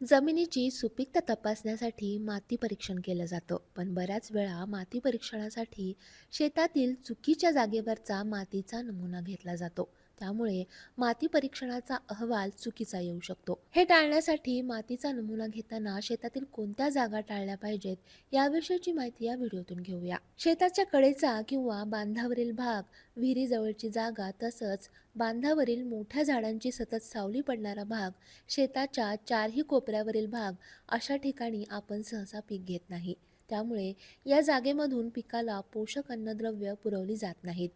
जमिनीची सुपीकता तपासण्यासाठी माती परीक्षण केलं जातं. पण बऱ्याच वेळा माती परीक्षणासाठी शेतातील चुकीच्या जागेवरचा मातीचा नमुना घेतला जातो. त्यामुळे माती परीक्षणाचा अहवाल चुकीचा येऊ शकतो. हे टाळण्यासाठी मातीचा नमुना घेताना शेतातील कोणत्या जागा टाळल्या पाहिजेत याविषयीची माहिती या व्हिडिओतून घेऊया. शेताच्या कडेचा किंवा बांधावरील भाग विहिरीजवळची जागा तसंच बांधावरील मोठ्या झाडांची सतत सावली पडणारा भाग शेताच्या चारही कोपऱ्यावरील भाग अशा ठिकाणी आपण सहसा पीक घेत नाही. त्यामुळे या जागेमधून पिकाला पोषक अन्नद्रव्य पुरवली जात नाहीत.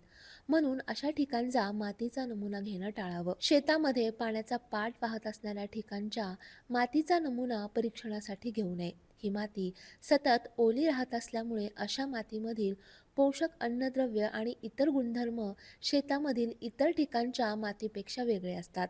म्हणून अशा ठिकाणचा मातीचा नमुना घेणं टाळावं. शेतामध्ये पाण्याचा पाठ वाहत असणाऱ्या ठिकाणच्या मातीचा नमुना परीक्षणासाठी घेऊ नये. ही माती सतत ओली राहत असल्यामुळे अशा मातीमधील पोषक अन्नद्रव्य आणि इतर गुणधर्म शेतामधील इतर ठिकाणच्या मातीपेक्षा वेगळे असतात.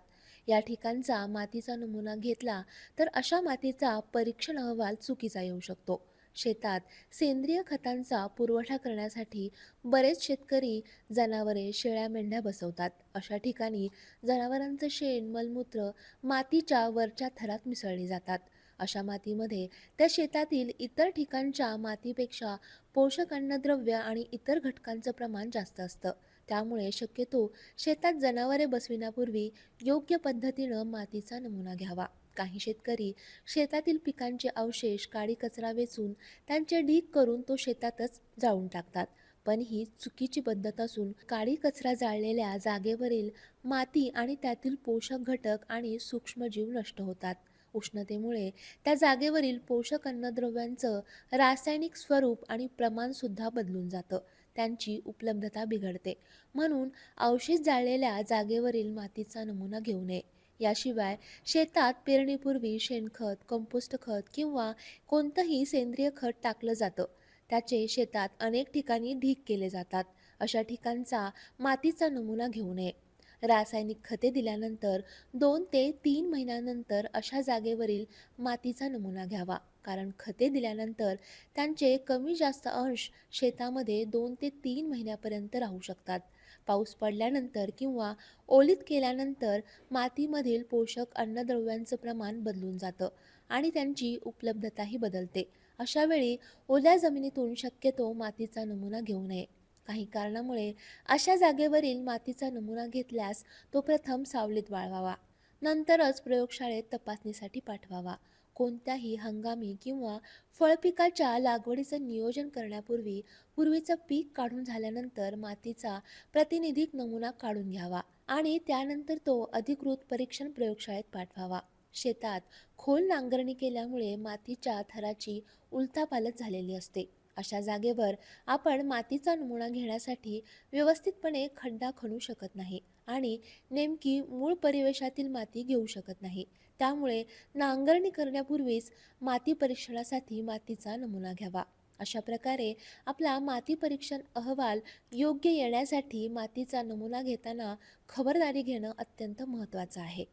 या ठिकाणचा मातीचा नमुना घेतला तर अशा मातीचा परीक्षण अहवाल चुकीचा येऊ शकतो. शेतात सेंद्रिय खतांचा पुरवठा करण्यासाठी बरेच शेतकरी जनावरे शेळ्या मेंढ्या बसवतात. अशा ठिकाणी जनावरांचं शेण मलमूत्र मातीच्या वरच्या थरात मिसळली जातात. अशा मातीमध्ये त्या शेतातील इतर ठिकाणच्या मातीपेक्षा पोषक अन्नद्रव्य आणि इतर घटकांचं प्रमाण जास्त असतं. त्यामुळे शक्यतो शेतात जनावरे बसविण्यापूर्वी योग्य पद्धतीनं मातीचा नमुना घ्यावा. काही शेतकरी शेतातील पिकांचे अवशेष काळी कचरा वेचून त्यांचे ढीग करून तो शेतातच जाळून टाकतात. पण ही चुकीची पद्धत असून काळी कचरा जाळलेल्या जागेवरील माती आणि त्यातील पोषक घटक आणि सूक्ष्मजीव नष्ट होतात. उष्णतेमुळे त्या जागेवरील पोषक अन्नद्रव्यांचं रासायनिक स्वरूप आणि प्रमाणसुद्धा बदलून जातं. त्यांची उपलब्धता बिघडते. म्हणून अवशेष जाळलेल्या जागेवरील मातीचा नमुना घेऊ नये. याशिवाय शेतात पेरणीपूर्वी शेणखत कंपोस्ट खत किंवा कोणतंही सेंद्रिय खत टाकलं जातं. त्याचे शेतात अनेक ठिकाणी ढीग केले जातात. अशा ठिकाणचा मातीचा नमुना घेऊ नये. रासायनिक खते दिल्यानंतर दोन ते तीन महिन्यानंतर अशा जागेवरील मातीचा नमुना घ्यावा. कारण खते दिल्यानंतर त्यांचे कमी जास्त अंश शेतामध्ये दोन ते तीन महिन्यापर्यंत राहू शकतात. पाऊस पडल्यानंतर किंवा ओलीत केल्यानंतर मातीमधील पोषक अन्नद्रव्यांचं प्रमाण बदलून जातं आणि त्यांची उपलब्धताही बदलते. अशावेळी ओल्या जमिनीतून शक्यतो मातीचा नमुना घेऊ नये. काही कारणामुळे अशा जागेवरील मातीचा नमुना घेतल्यास तो प्रथम सावलीत वाळवावा नंतरच प्रयोगशाळेत तपासणीसाठी पाठवावा. कोणत्याही हंगामी किंवा फळपिकाच्या लागवडीचं नियोजन करण्यापूर्वी पूर्वीचं पीक काढून झाल्यानंतर मातीचा प्रातिनिधिक नमुना काढून घ्यावा आणि त्यानंतर तो अधिकृत परीक्षण प्रयोगशाळेत पाठवावा. शेतात खोल नांगरणी केल्यामुळे मातीच्या थराची उलथापालथ झालेली असते. अशा जागेवर आपण मातीचा नमुना घेण्यासाठी व्यवस्थितपणे खड्डा खणू शकत नाही आणि नेमकी मूळ परिवेशातील माती घेऊ शकत नाही. त्यामुळे नांगरणी करण्यापूर्वीच माती परीक्षणासाठी मातीचा नमुना घ्यावा. अशा प्रकारे आपला माती परीक्षण अहवाल योग्य येण्यासाठी मातीचा नमुना घेताना खबरदारी घेणं अत्यंत महत्त्वाचं आहे.